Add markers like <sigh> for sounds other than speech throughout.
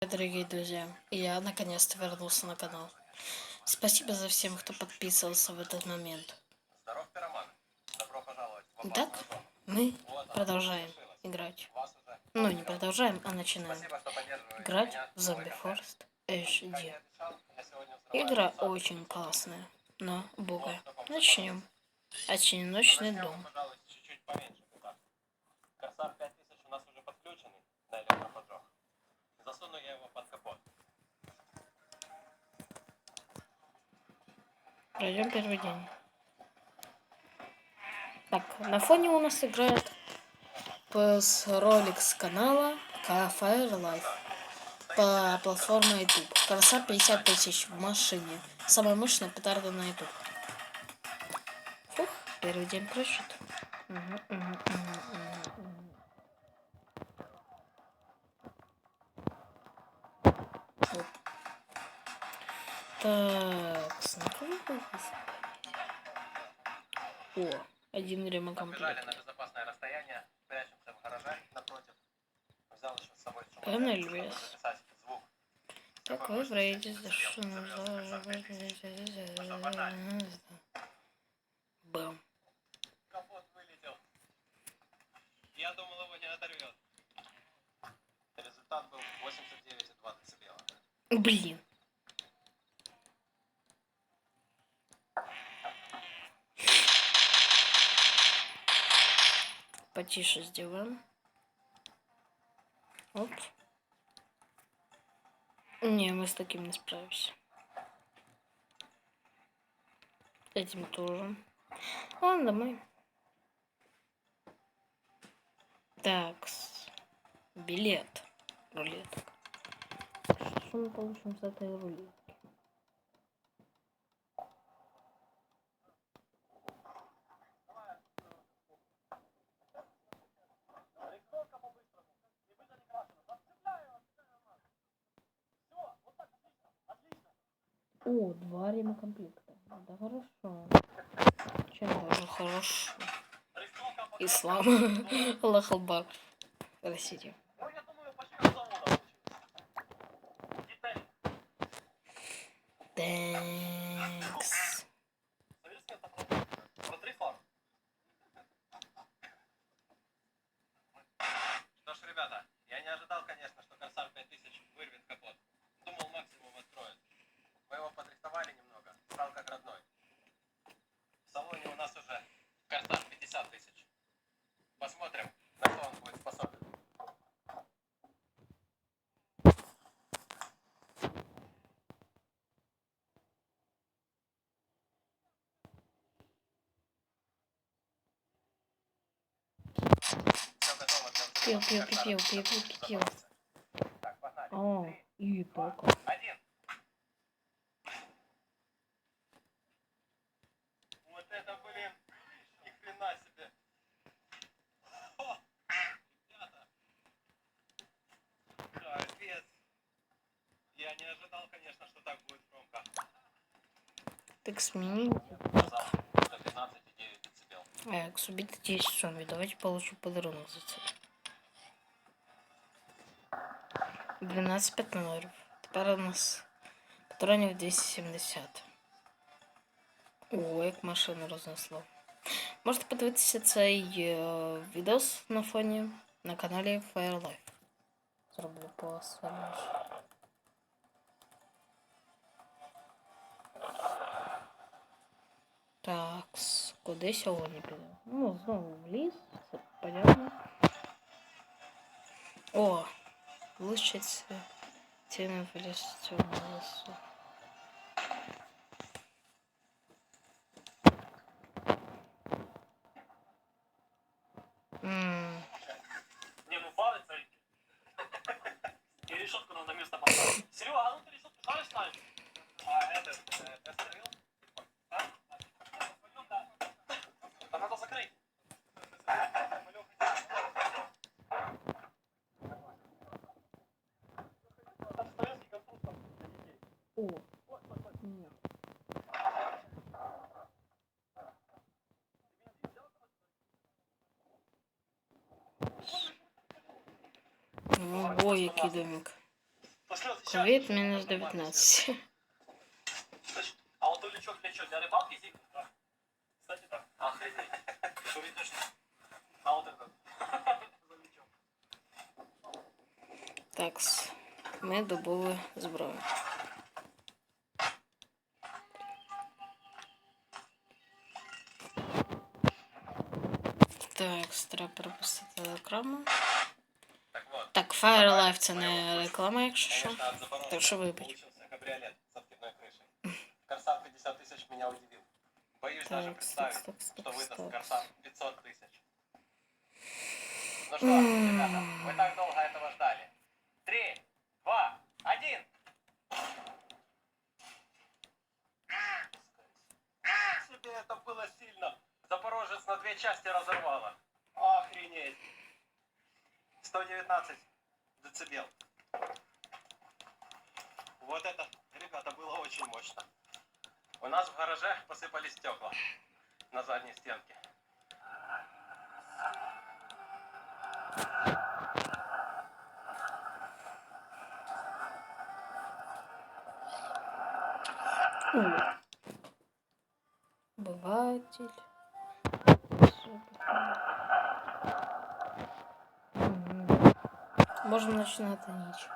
Дорогие друзья, я наконец-то вернулся на канал. Спасибо за всем, кто подписывался в этот момент. Здоров, Итак, мы продолжаем играть. Ну, не продолжаем, а начинаем. Играть в Zombie контент. Forest HD. Игра очень классная, но буга. Начнем. Одиночный дом. пожалуй, чуть-чуть поменьше. Итак, Корсар 5000 у нас уже подключенный на электроподжог. Засуну я его под капот. Пройдем первый день. Так, на фоне у нас играет ролик с канала Fire Life по платформе YouTube. Краса 50 тысяч в машине. Самая мощная петарда на YouTube. Фух, первый день мгм, мгм, мгм, мгм. Так, знакомый О, один Побежали ремокомплект. на безопасное расстояние, прячемся в гараже напротив. Взял еще с собой Погнали, чтобы лес. Так вы запел, что запел Красар 5000. Бам. Капот вылетел. Я думал, его не оторвет. Результат был 89,2 децибела. Блин. Потише сделаем. Оп. Не, мы с таким не справимся. Этим тоже. Ладно, домой. Так. Билет. Рулетка. Что мы получим с этой рулетки? О, два ремокомплекта. Да хорошо. Чем даже хорошо. Ислам. Аллах <laughs> Албар. Простите. Ну, я думаю, почти как завода получилось. Деталь. Тэнкс. Советский автопром. Смотри фар. Что ж, ребята, я не ожидал, конечно, что Корсар 5000 вырвет капот. Думал, максимум откроет. Мы его подрихтовали немного, стал как родной. В салоне у нас уже Корсар 50 тысяч. Посмотрим, на что он будет способен. Все готово для Пил, взрыва. пил, Корсар пил, пил, пил, готов пил. взорваться. Так, погнали. О, и один. Вот это, блин, ни так будет громко. Так смените. Сказал, 115,9 децибел. Э, к убить 10 зомби. Давайте получу подарунок за. 12 пятнерів. Тепер у нас патронів 270. О, як машину рознесло. Можете подивитися цей е, відос на фоні на каналі Firelife. Зроблю по своєму. Так, куди сьогодні підемо? Ну, знову в ліс, це понятно. О, Лишиться ціни в ліс цього Ого, який домик. Слез еще Ковід один. мінус 19. Слышь, А вот улючок для что? Для рыбалки зиг? Кстати, так. Охренеть. Что видишь? А вот этот. Улючок. Так, ми добули зброю. Так, треба перепустити рекламу. Так вот. Так, Fire Life це не реклама, якщо що. Конечно, от Запорожья Так что выбить? получился кабриолет с откидной крышей. Корсар 50 тысяч меня удивил. Боюсь даже Так, представить, стоп, стоп, что стоп, выдаст стоп. Корсар 500 тысяч. Ну что, ребята, вы так долго децибел. Вот это, ребята, было очень мощно. У нас в гараже посыпались стекла на задней стенке. Быватель. Можемо починати ніч.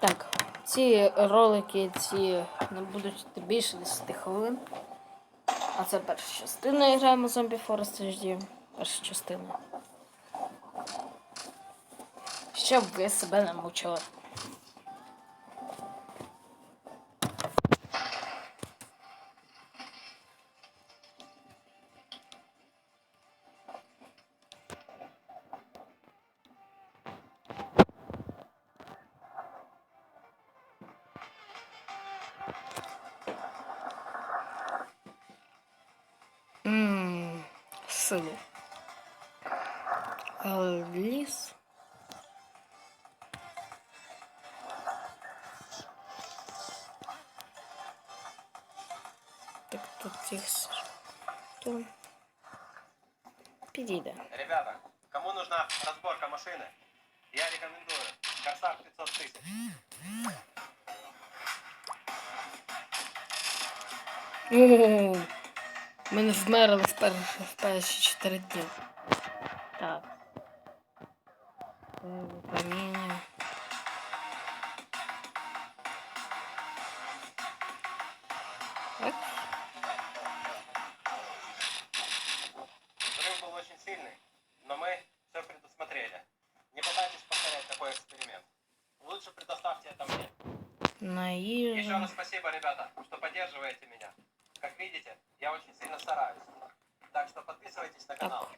Так, ці ролики ці не будуть більше 10 хвилин. А це перша частина граємо Zombie Forest HD. Перша частина. Щоб ви себе не мучили. А, Ліс. Так тут їх с- то підійде. Ребята, кому нужна разборка машины, я рекомендую Корсар 500 тысяч. О, ми не вмерли в, пер... в перші 4 дні. Так. Це Каміння. Так. Взрыв был очень сильный, но мы все предусмотрели. Не пытайтесь повторять такой эксперимент. Лучше предоставьте это мне. На Еще раз спасибо, ребята, что поддерживаете меня. Как видите, я очень сильно стараюсь. Так что подписывайтесь на канал.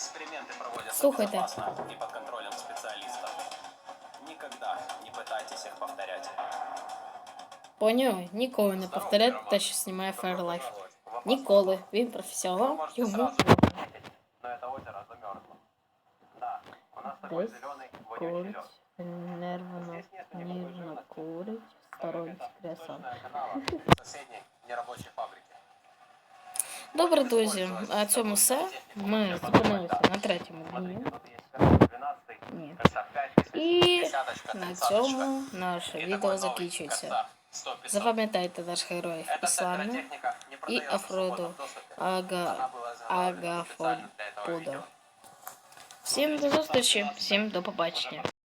Эксперименты проводятся Слухайте. безопасно и под контролем специалистов. Никогда не пытайтесь их повторять. Поняв? Ніколи не повторяйте те, що знімає Firelife. Ніколи. Він Вы професіонал, можете йому сразу заметить, но это озеро замерзло. Да, у нас такой десь зеленый вонючий лед. курить, нервно, ніжно курить, сторонить кресло. Точная канала соседней нерабочей фабрики. Добре, друзі, а цьому все. Ми зупинилися на третьому дні. Смотрите, тут есть корсар 12, Ні. корсар 5000, І десяточка, на тридцаточка. цьому наше И такой відео новый закінчується. корсар 100 500. Запам'ятайте наш героїв Эта послання секторотехника не і продается в Афроду свободном доступе. Ага Она была изготовлена специально для этого Агафопуда. видео. Всім до зустрічі, всім до побачення.